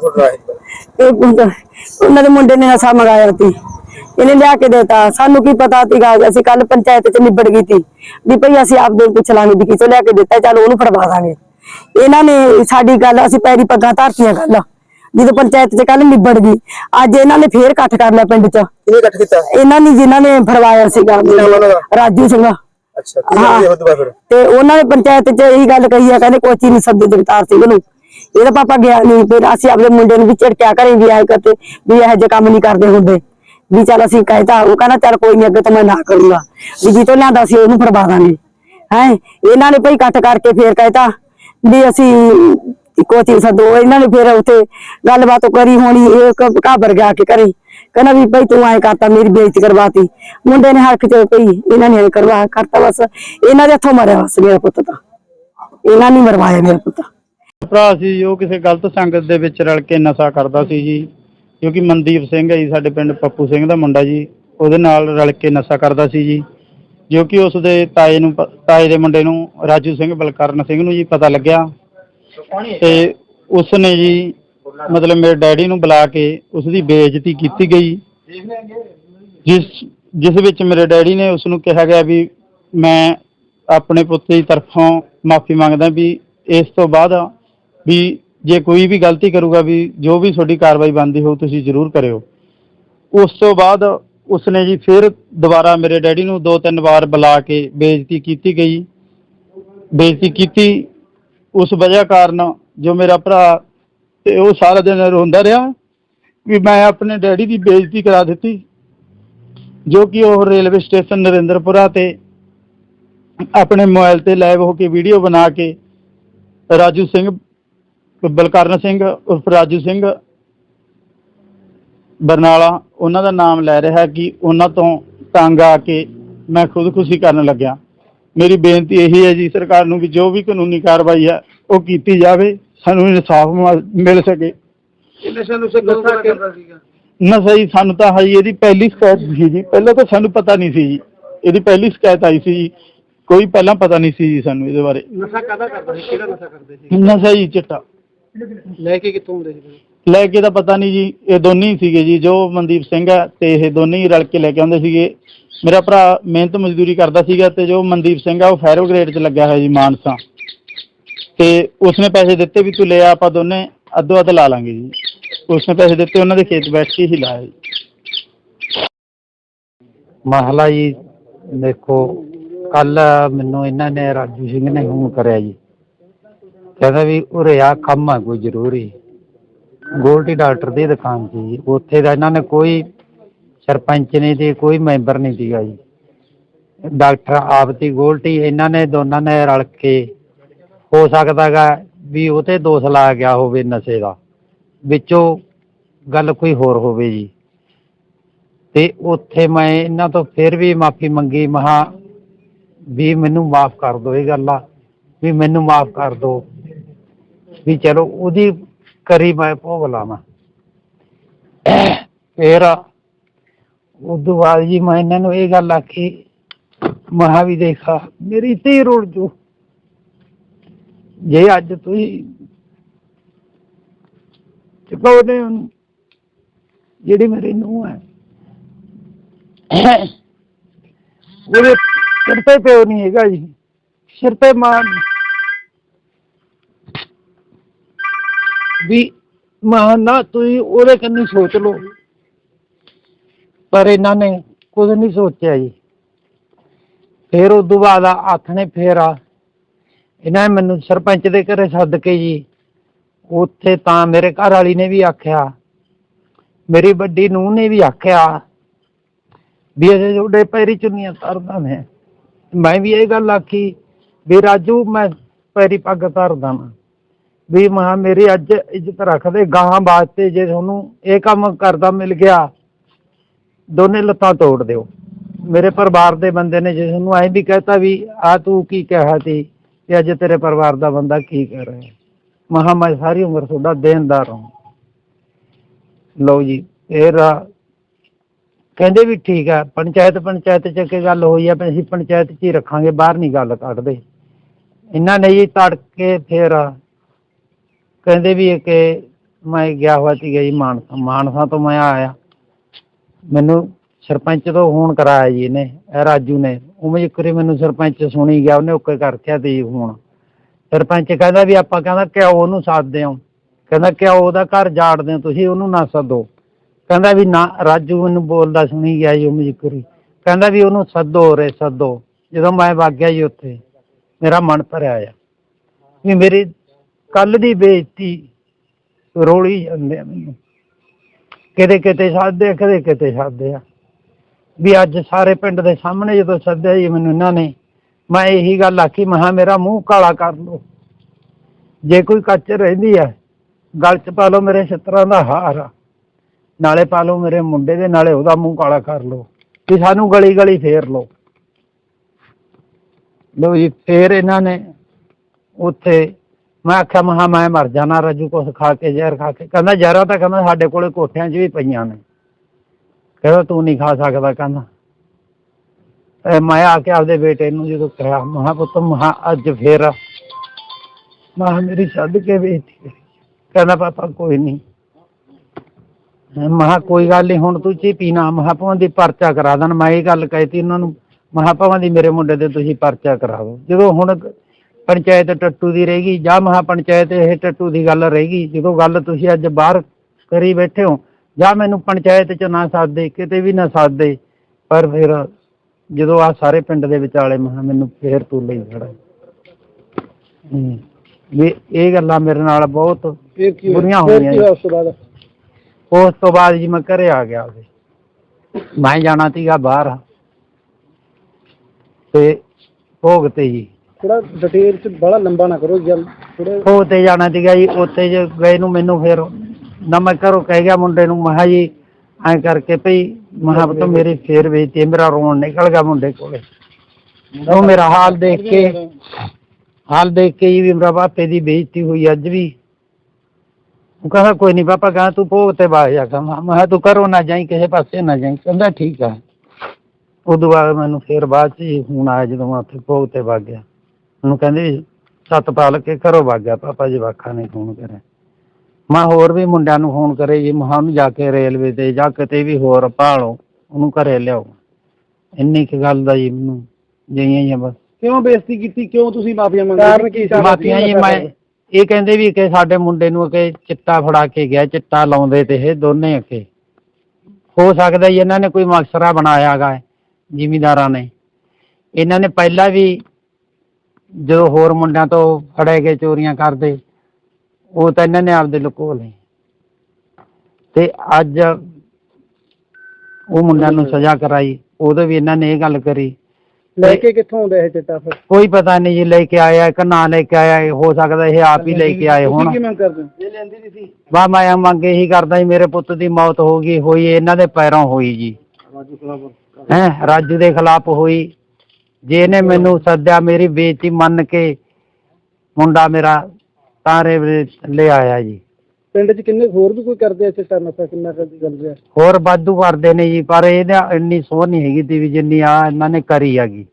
ਤੁਹਾਡਾ ਇਹ ਇਹ ਮੁੰਡਾ- ਉਹਨਾਂ ਦੇ ਮੁੰਡੇ ਨੇ ਨਸ਼ਾ ਮੰਗਾਇਆ ਸੀ। ਇਹਨੇ ਲਿਆ ਕੇ ਦੇਤਾ। ਸਾਨੂੰ ਕੀ ਪਤਾ ਸੀਗਾ ਅਸੀਂ ਕੱਲ ਪੰਚਾਇਤ ਚ ਨਿਬੜ ਗਈ ਸੀ। ਵੀ ਭਈ ਅਸੀਂ ਆਪਦੇ ਨੂੰ ਪੁੱਛ ਲਾਂਗੇ ਵੀ ਕਿਥੋਂ ਲਿਆ ਕੇ ਦਿੱਤਾ ਚੱਲ ਉਹਨੂੰ ਫੜਵਾ ਦਾਂਗੇ। ਇਹਨਾਂ ਨੇ ਸਾਡੀ ਗੱਲ ਅਸੀਂ ਪੈਰੀ ਪੱਗਾਂ ਧਰਤੀਆਂ ਗੱਲ ਜਦੋਂ ਪੰਚਾਇਤ ਚ ਕੱਲ ਨਿਬੜ ਗਈ ਅੱਜ ਇਹਨਾਂ ਨੇ ਫੇਰ ਇਕੱਠ ਕਰ ਲਿਆ ਪਿੰਡ ਚ। ਕਿਹਨੇ ਇਕੱਠ ਕੀਤਾ? ਇਹਨਾਂ ਨੇ ਜਿਨ੍ਹਾਂ ਨੇ ਫੜਵਾਇਆ ਸੀਗਾ। ਉਹਨਾਂ ਦਾ? ਰਾਜੂ ਸਿੰਘ। ਅੱਛਾ ਤੇ ਉਹਨਾਂ ਨੇ ਪੰਚਾਇਤ 'ਚ ਇਹੀ ਗੱਲ ਕਹੀ ਆ ਕਹਿੰਦੇ ਕੋਚੀ ਨਹੀਂ ਸੱਦੇ ਜਗਤਾਰ ਸਿੰਘ ਨੂੰ। ਇਹਦਾ ਪਾਪਾ ਗਿਆ ਨਹੀਂ, ਫਿਰ ਅਸੀਂ ਆਪਣੇ ਮੁੰਡੇ ਨੂੰ ਵੀ ਝਿੜਕਿਆ ਘਰੇ ਵੀ ਆਏ ਕਰਤੇ ਵੀ ਇਹੋ ਜਿਹੇ ਕੰਮ ਨਹੀਂ ਕਰਦੇ ਹੁੰਦੇ। ਵੀ ਚੱਲ ਅਸੀਂ ਕਹਿਤਾ ਉਹ ਕਹਿੰਦਾ ਚੱਲ ਕੋਈ ਨਹੀਂ, ਅੱਗੇ ਤੋਂ ਮੈਂ ਨਾ ਕਰੂੰਗਾ। ਵੀ ਜੀ ਲਿਆਂਦਾ ਸੀ, ਉਹਨੂੰ ਫੜਵਾ ਦਾਂਗੇ। ਹੈ, ਇਹਨਾਂ ਨੇ ਭਈ ਇਕੱਠ ਕਰਕੇ ਫੇਰ ਕਹਿਤਾ ਵੀ ਅਸੀਂ ਕੋਚੀ ਸੱਦੋ। ਇਹਨਾਂ ਨੇ ਫੇਰ ਉੱਥੇ ਗੱਲਬਾਤ ਕਰੀ ਹੋਣੀ, ਇਹ ਘਾਬਰ ਗਿਆ ਕੇ ਕਰੇ ਕਹਿੰਦਾ ਵੀ ਭਾਈ ਤੂੰ ਐ ਕਰਤਾ ਮੇਰੀ ਬੇਇੱਜ਼ਤੀ ਕਰਵਾਤੀ। ਮੁੰਡੇ ਨੇ ਹੱਕ ਚ ਪਈ ਇਹਨਾਂ ਨੇ ਐਂ ਕਰਵਾ ਕਰਤਾ ਬਸ। ਇਹਨਾਂ ਦੇ ਹੱਥੋਂ ਮਰਿਆ ਬਸ ਮੇਰਾ ਪੁੱਤ ਤਾਂ। ਇਹਨਾਂ ਨੇ ਮਰਵਾਇਆ ਮੇਰਾ ਪੁੱਤ। ਭਰਾ ਸੀ, ਉਹ ਕਿਸੇ ਗਲਤ ਸੰਗਤ ਦੇ ਵਿੱਚ ਰਲ ਕੇ ਨਸ਼ਾ ਕਰਦਾ ਸੀ ਜੀ। ਕਿਉਂਕਿ ਮਨਦੀਪ ਸਿੰਘ ਹੈ ਜੀ, ਸਾਡੇ ਪਿੰਡ ਪੱਪੂ ਸਿੰਘ ਦਾ ਮੁੰਡਾ ਜੀ, ਉਹਦੇ ਨਾਲ ਰਲ ਕੇ ਨਸ਼ਾ ਕਰਦਾ ਸੀ ਜੀ। ਜੋ ਕਿ ਉਸ ਦੇ ਤਾਏ ਨੂੰ ਪ- ਤਾਏ ਦੇ ਮੁੰਡੇ ਨੂੰ, ਰਾਜੂ ਸਿੰਘ, ਬਲਕਰਨ ਸਿੰਘ ਨੂੰ ਜੀ ਪਤਾ ਲੱਗਿਆ। ਤੇ ਉਸ ਨੇ ਜੀ, ਮਤਲਬ ਮੇਰੇ ਡੈਡੀ ਨੂੰ ਬੁਲਾ ਕੇ ਉਸ ਦੀ ਬੇਇੱਜ਼ਤੀ ਕੀਤੀ ਗਈ। ਜਿਸ ਜਿਸ ਵਿੱਚ ਮੇਰੇ ਡੈਡੀ ਨੇ ਉਸ ਨੂੰ ਕਿਹਾ ਗਿਆ ਵੀ ਮੈਂ ਆਪਣੇ ਪੁੱਤ ਦੀ ਤਰਫੋਂ ਮਾਫੀ ਮੰਗਦਾ ਵੀ ਇਸ ਤੋਂ ਬਾਅਦ ਵੀ ਜੇ ਕੋਈ ਵੀ ਗਲਤੀ ਕਰੂਗਾ ਵੀ ਜੋ ਵੀ ਤੁਹਾਡੀ ਕਾਰਵਾਈ ਬਣਦੀ ਹੋਊ, ਤੁਸੀਂ ਜ਼ਰੂਰ ਕਰਿਓ। ਉਸ ਤੋਂ ਬਾਅਦ ਉਸਨੇ ਜੀ ਫਿਰ ਦੁਬਾਰਾ ਮੇਰੇ ਡੈਡੀ ਨੂੰ ਦੋ ਤਿੰਨ ਵਾਰ ਬੁਲਾ ਕੇ ਬੇਇੱਜ਼ਤੀ ਕੀਤੀ ਗਈ। ਬੇਇੱਜ਼ਤੀ ਕੀਤੀ। ਉਸ ਵਜ੍ਹਾ ਕਾਰਨ ਜੋ ਮੇਰਾ ਭਰਾ ਤੇ ਉਹ ਸਾਰਾ ਦਿਨ ਰੋਂਦਾ ਰਿਹਾ ਵੀ ਮੈਂ ਆਪਣੇ ਡੈਡੀ ਦੀ ਬੇਇੱਜ਼ਤੀ ਕਰਾ ਦਿੱਤੀ, ਜੋ ਕਿ ਉਹ ਰੇਲਵੇ ਸਟੇਸ਼ਨ ਨਰਿੰਦਰਪੁਰਾ ਤੇ ਆਪਣੇ ਮੋਬਾਈਲ ਤੇ ਲਾਈਵ ਹੋ ਕੇ ਵੀਡੀਓ ਬਣਾ ਕੇ ਰਾਜੂ ਸਿੰਘ ਬਲਕਰਨ ਸਿੰਘ ਉਰਫ ਰਾਜੂ ਸਿੰਘ ਬਰਨਾਲਾ ਉਹਨਾਂ ਦਾ ਨਾਮ ਲੈ ਰਿਹਾ ਕਿ ਉਹਨਾਂ ਤੋਂ ਤੰਗ ਆ ਕੇ ਮੈਂ ਖੁਦਕੁਸ਼ੀ ਕਰਨ ਲੱਗਿਆ। ਮੇਰੀ ਬੇਨਤੀ ਇਹੀ ਹੈ ਜੀ ਸਰਕਾਰ ਨੂੰ ਵੀ ਜੋ ਵੀ ਕਾਨੂੰਨੀ ਕਾਰਵਾਈ ਹੈ ਉਹ ਕੀਤੀ ਜਾਵੇ ਸਾਨੂੰ ਇਨਸਾਫ ਮਿਲ ਸਕੇ। ਨਸ਼ਾ ਨੁਸ਼ਾ ਕਰਦਾ ਸੀਗਾ? ਨਸ਼ਾ ਜੀ ਸਾਨੂੰ ਤਾਂ ਹਜੇ ਇਹਦੀ ਪਹਿਲੀ ਸ਼ਿਕਾਇਤ ਸੀ ਜੀ। ਪਹਿਲਾਂ ਤਾਂ ਸਾਨੂੰ ਪਤਾ ਨਹੀਂ ਸੀ ਜੀ। ਇਹਦੀ ਪਹਿਲੀ ਸ਼ਿਕਾਇਤ ਆਈ ਸੀ ਜੀ। ਕੋਈ ਪਹਿਲਾਂ ਪਤਾ ਨਹੀਂ ਸੀ ਜੀ ਸਾਨੂੰ ਇਹਦੇ ਬਾਰੇ। ਨਸ਼ਾ ਕਾਹਦਾ ਕਰਦਾ? ਸੀ ਕਿਹੜਾ ਨਸ਼ਾ ਕਰਦੇ ਸੀ? ਨਸ਼ਾ ਜੀ ਚਿੱਟਾ। ਲੈ ਕੇ ਕਿੱਥੋਂ ਹੁੰਦੇ ਸੀ? ਲੈ ਕੇ ਤਾਂ ਪਤਾ ਨਹੀਂ ਜੀ ਇਹ ਦੋਨੇ ਹੀ ਸੀਗੇ ਜੀ ਜੋ ਮਨਦੀਪ ਸਿੰਘ ਹੈ ਤੇ ਇਹ ਦੋਨੇ ਹੀ ਰਲ ਕੇ ਲੈ ਕੇ ਆਉਂਦੇ ਸੀਗੇ। ਮੇਰਾ ਭਰਾ ਮਿਹਨਤ ਮਜ਼ਦੂਰੀ ਕਰਦਾ ਸੀਗਾ ਤੇ ਜੋ ਮਨਦੀਪ ਸਿੰਘ ਆ ਉਹ ਫੈਰੋ ਗ੍ਰੇਡ 'ਚ ਲੱਗਿਆ ਹੋਇਆ ਜੀ ਮਾਨਸਾ। ਤੇ ਉਸਨੇ ਪੈਸੇ ਦਿੱਤੇ ਵੀ ਤੂੰ ਲੈ ਆ ਆਪਾਂ ਦੋਨੇ ਅੱਧੋ ਅੱਧ ਲਾ ਲਾਂਗੇ ਜੀ। ਉਸਨੇ ਪੈਸੇ ਦਿੱਤੇ ਉਹਨਾਂ ਦੇ ਖੇਤ ਬੈਠ ਕੇ ਹੀ ਲਾਇਆ ਜੀ। ਮਹਲਾ ਜੀ ਦੇਖੋ ਕੱਲ ਮੈਨੂੰ ਇਹਨਾਂ ਨੇ ਰਾਜੂ ਸਿੰਘ ਨੇ ਫੋਨ ਕਰਿਆ ਜੀ। ਕਹਿੰਦਾ ਵੀ ਉਰੇ ਆ ਕੰਮ ਆ, ਕੋਈ ਜ਼ਰੂਰੀ। ਗੋਲਡੀ ਡਾਕਟਰ ਦੀ ਦੁਕਾਨ ਸੀ। ਜੀ ਉੱਥੇ ਦਾ ਇਹਨਾਂ ਨੇ ਕੋਈ ਸਰਪੰਚ ਨਹੀਂ ਤੇ ਕੋਈ ਮੈਂਬਰ ਨਹੀਂ ਸੀਗਾ ਜੀ। ਡਾਕਟਰ ਆਪ ਦੀ ਗੋਲਟੀ ਇਹਨਾਂ ਨੇ ਦੋਨਾਂ ਨੇ ਰਲ ਕੇ, ਹੋ ਸਕਦਾਗਾ ਵੀ ਉਹ ਦੋਸ਼ ਲਾ ਗਿਆ ਹੋਵੇ ਨਸ਼ੇ ਦਾ। ਵਿੱਚੋਂ ਗੱਲ ਕੋਈ ਹੋਰ ਹੋਵੇ ਜੀ। ਤੇ ਉੱਥੇ ਮੈਂ ਇਹਨਾਂ ਤੋਂ ਫਿਰ ਵੀ ਮਾਫੀ ਮੰਗੀ, ਮਹਾ ਵੀ ਮੈਨੂੰ ਮਾਫ ਕਰ ਦਿਓ ਇਹ ਗੱਲ ਆ ਵੀ ਮੈਨੂੰ ਮਾਫ ਕਰ ਦਿਓ ਵੀ ਚਲੋ ਉਹਦੀ ਕਰੀ ਮੈਂ ਭੋਗ ਲਾਵਾਂ। ਫੇਰ ਉਦੋਂ ਬਾਅਦ ਜੀ ਮੈਂ ਇਹਨਾਂ ਨੂੰ ਇਹ ਗੱਲ ਆਖੀ ਮਹਾ ਵੀ ਦੇਖਾ, ਮੇਰੀ ਤੇ ਰੋੜ ਜੋ। ਜੇ ਅੱਜ ਤੁਸੀਂ ਚੁਕਾਉਨੇ ਉਹਨੂੰ, ਜਿਹੜੀ ਮੇਰੀ ਨੂੰਹ ਹੈ, ਉਹਦੇ ਸਿਰ ਤੇ ਪਿਓ ਨਹੀਂ ਹੈਗਾ ਜੀ, ਸਿਰ ਤੇ ਮਾਂ ਵੀ ਮਾਂ, ਨਾ ਤੁਸੀਂ ਉਹਦੇ ਕੰਨੀ ਸੋਚ ਲਓ। ਪਰ ਇਹਨਾਂ ਨੇ ਕੁਝ ਨਹੀਂ ਸੋਚਿਆ ਜੀ। ਫਿਰ ਉਸ ਤੋਂ ਬਾਅਦ ਹੱਥ ਨੇ ਫੇਰ ਇਹਨਾਂ ਨੇ ਮੈਨੂੰ ਸਰਪੰਚ ਦੇ ਘਰੇ ਸੱਦ ਕੇ ਜੀ, ਉੱਥੇ ਤਾਂ ਮੇਰੇ ਘਰ ਵਾਲੀ ਨੇ ਵੀ ਆਖਿਆ, ਮੇਰੀ ਵੱਡੀ ਨੂੰਹ ਨੇ ਵੀ ਆਖਿਆ ਵੀ ਅਜੇ ਜੋੜੇ ਪੈਰੀ ਚੁੰਨੀਆਂ ਤਰਦਾ ਮੈਂ। ਮੈਂ ਵੀ ਇਹ ਗੱਲ ਆਖੀ ਵੀ ਰਾਜੂ, ਮੈਂ ਪੈਰੀ ਪੱਗ ਧਰਦਾ ਮੈਂ ਵੀ ਮਾਂ ਮੇਰੀ ਅੱਜ ਇੱਜ਼ਤ ਰੱਖਦੇ ਗਾਂ ਵਾਸਤੇ ਜੇ ਤੁਹਾਨੂੰ ਇਹ ਕੰਮ ਕਰਦਾ ਮਿਲ ਗਿਆ, ਦੋਨੇ ਲੱਤਾਂ ਤੋੜ ਦਿਓ। ਮੇਰੇ ਪਰਿਵਾਰ ਦੇ ਬੰਦੇ ਨੇ ਜੇ ਤੁਹਾਨੂੰ ਐਂ ਵੀ ਕਹਤਾ ਵੀ ਆ ਤੂੰ ਕੀ ਕਿਹਾ ਸੀ ਤੇ ਅੱਜ ਤੇਰੇ ਪਰਿਵਾਰ ਦਾ ਬੰਦਾ ਕੀ ਕਰ ਰਿਹਾ? ਮਹਾ ਮੈਂ ਸਾਰੀ ਉਮਰ ਤੁਹਾਡਾ ਦੇਣਦਾਰ ਹਾਂ। ਲਓ ਜੀ ਫਿਰ ਕਹਿੰਦੇ ਵੀ ਠੀਕ ਆ, ਪੰਚਾਇਤ ਪੰਚਾਇਤ ਚ ਕੇ ਗੱਲ ਹੋਈ ਆ, ਅਸੀਂ ਪੰਚਾਇਤ ਚ ਹੀ ਰੱਖਾਂਗੇ, ਬਾਹਰ ਨਹੀਂ ਗੱਲ ਕੱਢਦੇ। ਇਹਨਾਂ ਨੇ ਜੀ, ਤੜਕੇ ਫੇਰ ਕਹਿੰਦੇ ਵੀ ਕਿ ਮੈਂ ਗਿਆ ਹੋਇਆ ਸੀਗਾ ਜੀ ਮਾਨਸਾ ਮਾਨਸਾ ਤੋਂ ਮੈਂ ਆਇਆ। ਮੈਨੂੰ ਸਰਪੰਚ ਤੋਂ ਫੋਨ ਕਰਾਇਆ ਜੀ ਇਹਨੇ, ਇਹ ਰਾਜੂ ਨੇ। ਉਹ ਮੈਂ ਮੈਨੂੰ ਸਰਪੰਚ ਸੁਣੀ ਗਿਆ, ਉਹਨੇ ਓਕੇ ਕਰਤਿਆ ਤੇ ਜੀ ਸਰਪੰਚ ਕਹਿੰਦਾ ਵੀ ਆਪਾਂ ਕਹਿੰਦਾ ਕਿਉਂ ਉਹਨੂੰ ਸਾਧਦੇ ਹੋ। ਕਹਿੰਦਾ ਕਿਉਂ ਉਹਦਾ ਘਰ ਜਾੜਦੇ ਹੋ, ਤੁਸੀਂ ਉਹਨੂੰ ਨਾ ਸੱਦੋ। ਕਹਿੰਦਾ ਵੀ ਨਾ, ਰਾਜੂ ਮੈਨੂੰ ਬੋਲਦਾ ਸੁਣੀ ਗਿਆ ਜੀ ਉਹ ਮਜਕਰੀ ਕਹਿੰਦਾ ਵੀ ਉਹਨੂੰ ਸੱਦੋ ਰੇ ਸੱਦੋ। ਜਦੋਂ ਮੈਂ ਵਗ ਗਿਆ ਜੀ ਉੱਥੇ, ਮੇਰਾ ਮਨ ਭਰਿਆ ਆ। ਵੀ ਮੇਰੀ ਕੱਲ ਦੀ ਬੇਇੱਜ਼ਤੀ ਰੋਲੀ ਜਾਂਦੇ ਆ ਮੈਨੂੰ। ਕਿਤੇ ਕਿਤੇ ਸਾਧਦੇ ਕਦੇ ਕਿਤੇ ਸਾਧਦੇ ਆ। ਵੀ ਅੱਜ ਸਾਰੇ ਪਿੰਡ ਦੇ ਸਾਹਮਣੇ ਜਦੋਂ ਸੱਦਿਆ ਜੀ ਮੈਨੂੰ ਇਹਨਾਂ ਨੇ, ਮੈਂ ਇਹੀ ਗੱਲ ਆਖੀ ਮਹਾ ਮੇਰਾ ਮੂੰਹ ਕਾਲਾ ਕਰ ਲੋ ਜੇ ਕੋਈ ਕੱਚ ਰਹਿੰਦੀ ਆ, ਗਲ 'ਚ ਪਾ ਲਓ ਮੇਰੇ ਛਿੱਤਰਾਂ ਦਾ ਹਾਰ ਨਾਲੇ ਪਾ ਲਓ ਮੇਰੇ ਮੁੰਡੇ ਦੇ, ਨਾਲੇ ਉਹਦਾ ਮੂੰਹ ਕਾਲਾ ਕਰ ਲਓ। ਵੀ ਸਾਨੂੰ ਗਲੀ ਗਲੀ ਫੇਰ ਲਓ। ਲਓ ਜੀ, ਫੇਰ ਇਹਨਾਂ ਨੇ ਉੱਥੇ ਮੈਂ ਆਖਿਆ ਮਹਾ ਮੈਂ ਮਰ ਜਾਣਾ ਰਾਜੂ, ਕੁਛ ਖਾ ਕੇ, ਜ਼ਹਿਰ ਖਾ ਕੇ। ਕਹਿੰਦਾ, ਜ਼ਹਿਰਾਂ ਤਾਂ ਕਹਿੰਦਾ ਸਾਡੇ ਕੋਲੇ ਕੋਠਿਆਂ 'ਚ ਵੀ ਪਈਆਂ ਨੇ। ਕਹਿੰਦਾ, ਤੂੰ ਨਹੀਂ ਖਾ ਸਕਦਾ, ਕਹਿੰਦਾ। ਮੈਂ ਆ ਕੇ ਆਪਦੇ ਬੇਟੇ ਨੂੰ ਜਦੋਂ ਕਿਹਾ ਮਹਾ ਪੁੱਤ ਮਹਾ ਅੱਜ ਫੇਰ ਮਹਾ ਮੇਰੀ ਛੱਡ ਕੇ ਬੇਟੀ ਕਹਿੰਦਾ, ਪਾਪਾ, ਕੋਈ ਨਹੀਂ। ਮਹਾ ਕੋਈ ਗੱਲ ਨਹੀਂ, ਹੁਣ ਤੂੰ ਚੀ ਨਾ ਮਹਾਪਾਵਾਂ ਦੀ ਪਰਚਾ ਕਰਾ ਦੇਣ। ਮੈਂ ਇਹ ਗੱਲ ਕਹਿਤੀ ਉਹਨਾਂ ਨੂੰ। ਮਹਾਪਾਵਾਂ ਦੀ ਮੇਰੇ ਮੁੰਡੇ ਤੇ ਤੁਸੀਂ ਪਰਚਾ ਕਰਾ ਦਿਓ। ਜਦੋਂ ਹੁਣ ਪੰਚਾਇਤ ਟੱਟੂ ਦੀ ਰਹੇਗੀ ਜਾਂ ਮਹਾ ਪੰਚਾਇਤ ਇਹ ਟੱਟੂ ਦੀ ਗੱਲ ਰਹੇਗੀ ਜਦੋਂ ਗੱਲ ਤੁਸੀਂ ਅੱਜ ਬਾਹਰ ਕਰੀ ਬੈਠੇ ਹੋ ਜਾਂ ਮੈਨੂੰ ਪੰਚਾਇਤ ਚ ਨਾ ਸਾਦੇ ਕਿਤੇ ਵੀ ਨਾ ਸਾਦੇ ਪਰ ਫਿਰ ਜਦੋਂ ਆ ਸਾਰੇ ਪਿੰਡ ਦੇ ਵਿਚਾਲੇ ਮਹਾ ਮੈਨੂੰ ਫੇਰ ਤੂੰ ਲਈ ਖੜਾ। ਇਹ ਗੱਲਾਂ ਮੇਰੇ ਨਾਲ ਬਹੁਤ ਬੁਰੀਆਂ ਹੋਈਆਂ ਉਸ ਤੋਂ ਬਾਅਦ? ਜੀ ਮੈਂ ਘਰੇ ਆ ਗਿਆ ਮੈਂ ਜਾਣਾ ਸੀਗਾ ਬਾਹਰ। ਤੇ ਭੋਗ ਤੇ ਜੀ ਥੋੜਾ ਡਿਟੇਲ ਚ ਬੜਾ ਲੰਬਾ ਨਾ ਕਰੋ ਗੱਲ ਥੋੜਾ ਭੋਗ ਤੇ ਜਾਣਾ ਸੀਗਾ ਜੀ ਉੱਥੇ ਜੇ ਗਏ ਨੂੰ ਮੈਨੂੰ ਫਿਰ ਨਾ ਮੈਂ ਘਰੋਂ ਕਹਿ ਗਿਆ ਮੁੰਡੇ ਨੂੰ ਮਹਾ ਜੀ ਐਂ ਕਰਕੇ ਭਈ ਮਹਾ ਪੁੱਤ ਮੇਰੀ ਫੇਰ ਵੇਚਤੀ ਮੇਰਾ ਰੋਣ ਨਿਕਲ ਗਿਆ ਮੁੰਡੇ ਕੋਲੇ। ਉਹ ਮੇਰਾ ਹਾਲ ਦੇਖ ਕੇ ਹਾਲ ਦੇਖ ਕੇ ਹੀ ਵੀ ਮੇਰਾ ਬਾਪੇ ਦੀ ਬੇਇੱਜ਼ਤੀ ਹੋਈ ਅੱਜ ਵੀ। ਉਹ ਕਹਿੰਦਾ ਕੋਈ ਨਹੀਂ ਪਾਪਾ ਕਹਿੰਦਾ ਤੂੰ ਭੋਗ ਤੇ ਬਾਹਰ ਜਾ ਕੇ ਮੈਂ ਕਿਹਾ ਤੂੰ ਕਰੋ ਨਾ ਜਾਈ ਕਿਸੇ ਪਾਸੇ ਨਾ ਜਾਈ। ਕਹਿੰਦਾ ਠੀਕ ਆ। ਉਦੋਂ ਬਾਅਦ ਮੈਨੂੰ ਫੇਰ ਬਾਅਦ ਚ ਹੀ ਫੋਨ ਆਇਆ ਜਦੋਂ ਮੈਂ ਉੱਥੇ ਭੋਗ ਤੇ ਵਗ ਗਿਆ। ਉਹਨੂੰ ਕਹਿੰਦੇ ਵੀ ਸਤਪਾਲ ਕੇ ਘਰੋਂ ਵਗ ਗਿਆ ਪਾਪਾ ਜਵਾਖਾਂ ਨੇ ਫੋਨ ਕਰਿਆ ਮੈਂ ਹੋਰ ਵੀ ਮੁੰਡਿਆਂ ਨੂੰ ਫੋਨ ਕਰੇ ਜੀ ਮਹਾਂ ਨੂੰ ਜਾ ਕੇ ਰੇਲਵੇ ਤੇ ਜਾਂ ਕਿਤੇ ਵੀ ਹੋਰ ਭਾਲੋ ਉਹਨੂੰ ਘਰੇ ਲਿਆਓ। ਇੰਨੀ ਕੁ ਗੱਲ ਦਾ ਜੀ ਮੈਨੂੰ ਜਈਆਂ ਹੀ ਆ ਬਸ। ਕਿਉਂ ਬੇਇੱਜ਼ਤੀ ਕੀਤੀ? ਕਿਉਂ ਤੁਸੀਂ ਮਾਫੀਆ ਮੰਗੀ ਕਾਰਨ ਕੀ ਸੀ? ਮਾਫੀਆਂ ਜੀ ਮੈਂ ਇਹ ਕਹਿੰਦੇ ਵੀ ਕਿ ਸਾਡੇ ਮੁੰਡੇ ਨੂੰ ਕਿ ਚਿੱਟਾ ਫੜਾ ਕੇ ਗਿਆ ਚਿੱਟਾ ਲਾਉਂਦੇ ਤੇ ਇਹ ਦੋਨੇ ਅਕੇ ਹੋ ਸਕਦਾ ਜੀ ਇਹਨਾਂ ਨੇ ਕੋਈ ਮਕਸਰਾ ਬਣਾਇਆਗਾ ਜ਼ਿਮੀਦਾਰਾਂ ਨੇ। ਇਹਨਾਂ ਨੇ ਪਹਿਲਾਂ ਵੀ ਜਦੋਂ ਹੋਰ ਮੁੰਡਿਆਂ ਤੋਂ ਫੜੇ ਗਏ ਚੋਰੀਆਂ ਕਰਦੇ ਉਹ ਤਾਂ ਇਹਨਾਂ ਨੇ ਆਪਦੇ ਲੁਕੋ ਲਏ। ਤੇ ਅੱਜ ਉਹ ਮੁੰਡਿਆਂ ਨੂੰ ਸਜ਼ਾ ਕਰਾਈ ਉਦੋਂ ਵੀ ਇਹਨਾਂ ਨੇ ਇਹ ਗੱਲ ਕਰੀ। ਲੈ ਕੇ ਕਿੱਥੋਂ ਆਉਂਦਾ ਇਹ ਚਿੱਟਾ ਫਿਰ? ਕੋਈ ਪਤਾ ਨਹੀਂ ਜੀ ਲੈ ਕੇ ਆਇਆ ਕਿ ਨਾ ਲੈ ਕੇ ਆਇਆ ਇਹ ਹੋ ਸਕਦਾ ਇਹ ਆਪ ਹੀ ਲੈ ਕੇ ਆਏ ਹੋਣ। ਕੀ ਮੰਗ ਕਰਦੇ ਇਹ ਲੈਂਦੀ ਨਹੀਂ ਸੀ। ਵਾ ਮੈਂ ਮੰਗ ਇਹੀ ਕਰਦਾ ਜੀ ਮੇਰੇ ਪੁੱਤ ਦੀ ਮੌਤ ਹੋ ਗਈ ਹੋਈ ਇਹਨਾਂ ਦੇ ਪੈਰੋਂ ਹੋਈ ਜੀ। ਰਾਜੂ ਖਿਲਾਫ। ਹੈ ਰਾਜੂ ਦੇ ਖਿਲਾਫ ਹੋਈ। ਜੇ ਇਹਨੇ ਮੈਨੂੰ ਸੱਦਿਆ ਮੇਰੀ ਬੇਇੱਜ਼ਤੀ ਮੰਨ ਕੇ ਮੁੰਡਾ ਮੇਰਾ ਤਾਰੇ ਲੈ ਆਇਆ ਜੀ। ਪਿੰਡ 'ਚ ਕਿੰਨੇ ਹੋਰ ਵੀ ਕੋਈ ਕਰਦੇ ਆ ਚਿੱਟਾ ਨਸ਼ਾ ਕਿੰਨਾ ਕਰਦੀ ਗੱਲ ਰਿਹਾ ਹੋਰ ਵਾਧੂ ਕਰਦੇ ਨੇ ਜੀ ਪਰ ਇਹਦਾ ਇੰਨੀ ਸੋਹ ਨਹੀਂ ਹੈਗੀ ਤੀ ਵੀ ਜਿੰਨੀ ਆ ਇਹਨਾਂ ਨੇ ਕਰੀ ਹੈਗੀ।